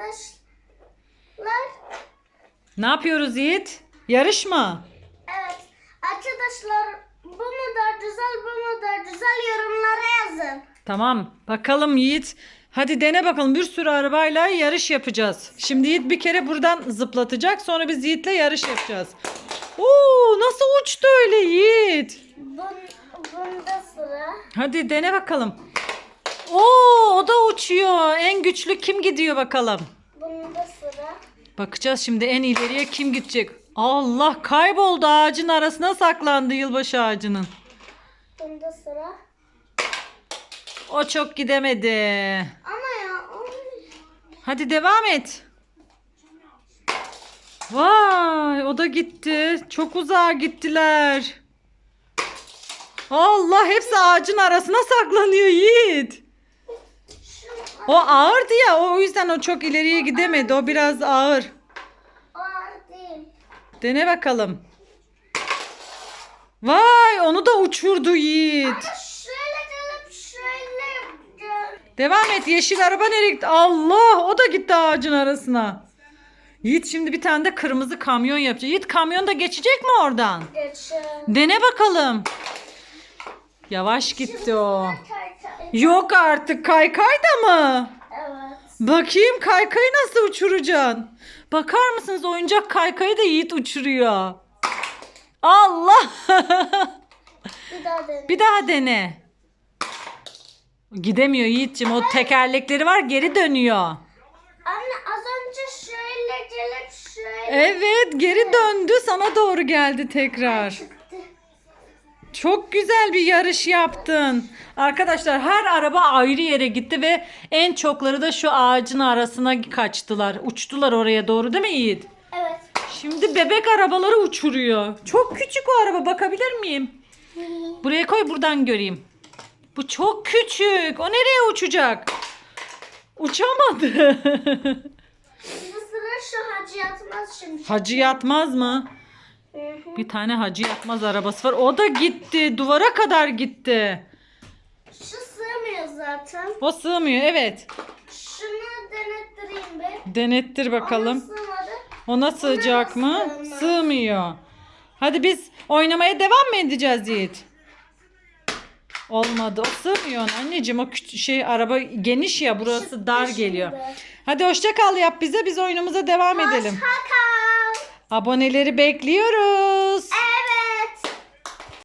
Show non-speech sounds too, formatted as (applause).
arkadaşlar. Ne yapıyoruz Yiğit? Yarışma. Evet. Arkadaşlar bu mu da güzel bu mu da güzel yorumlara yazın. Tamam. Bakalım Yiğit. Hadi dene bakalım. Bir sürü arabayla yarış yapacağız. Şimdi Yiğit bir kere buradan zıplatacak. Sonra biz Yiğit'le yarış yapacağız. Oo, nasıl uçtu öyle Yiğit? Bun, bunda sıra. Hadi dene bakalım. Oo, o da uçuyor. En güçlü kim gidiyor bakalım. Bunda sıra. Bakacağız şimdi en ileriye kim gidecek. Allah kayboldu ağacın arasına saklandı yılbaşı ağacının. Bunda sıra. O çok gidemedi. Ama ya Hadi devam et. Vay o da gitti. Çok uzağa gittiler. Allah hepsi ağacın arasına saklanıyor Yiğit. O ağırdı ya o yüzden o çok ileriye gidemedi. O biraz ağır. ağır değil. Dene bakalım. Vay onu da uçurdu Yiğit. Ama şöyle gelip şöyle gel. Devam et yeşil araba nereye gitti? Allah o da gitti ağacın arasına. Yiğit şimdi bir tane de kırmızı kamyon yapacak. Yiğit kamyon da geçecek mi oradan? Geçen. Dene bakalım. Yavaş gitti o. Yok artık kaykay da mı? Evet. Bakayım kaykayı nasıl uçuracaksın? Bakar mısınız oyuncak kaykayı da Yiğit uçuruyor. Allah. Bir daha dene. bir daha dene. Gidemiyor Yiğit'ciğim. O tekerlekleri var geri dönüyor. Anne az önce şöyle gelip şöyle Evet geri döndü sana doğru geldi tekrar. Çok güzel bir yarış yaptın. Arkadaşlar her araba ayrı yere gitti ve en çokları da şu ağacın arasına kaçtılar. Uçtular oraya doğru değil mi Yiğit? Evet. Şimdi bebek arabaları uçuruyor. Çok küçük o araba bakabilir miyim? Buraya koy buradan göreyim. Bu çok küçük. O nereye uçacak? Uçamadı. (laughs) Şimdi sıra şu hacı yatmaz şimdi. Hacı yatmaz mı? Bir tane hacı yatmaz arabası var. O da gitti. Duvara kadar gitti. Şu sığmıyor zaten. O sığmıyor evet. Şunu denettireyim bir. Denettir Ona bakalım. sığmadı. Ona sığacak mı? sığmaz. Sığmıyor. Hadi biz oynamaya devam mı edeceğiz Yiğit? Olmadı. O sığmıyor ona. anneciğim. O şey araba geniş ya burası dar geliyor. Hadi hoşça kal yap bize. Biz oyunumuza devam edelim. Kal. Aboneleri bekliyoruz.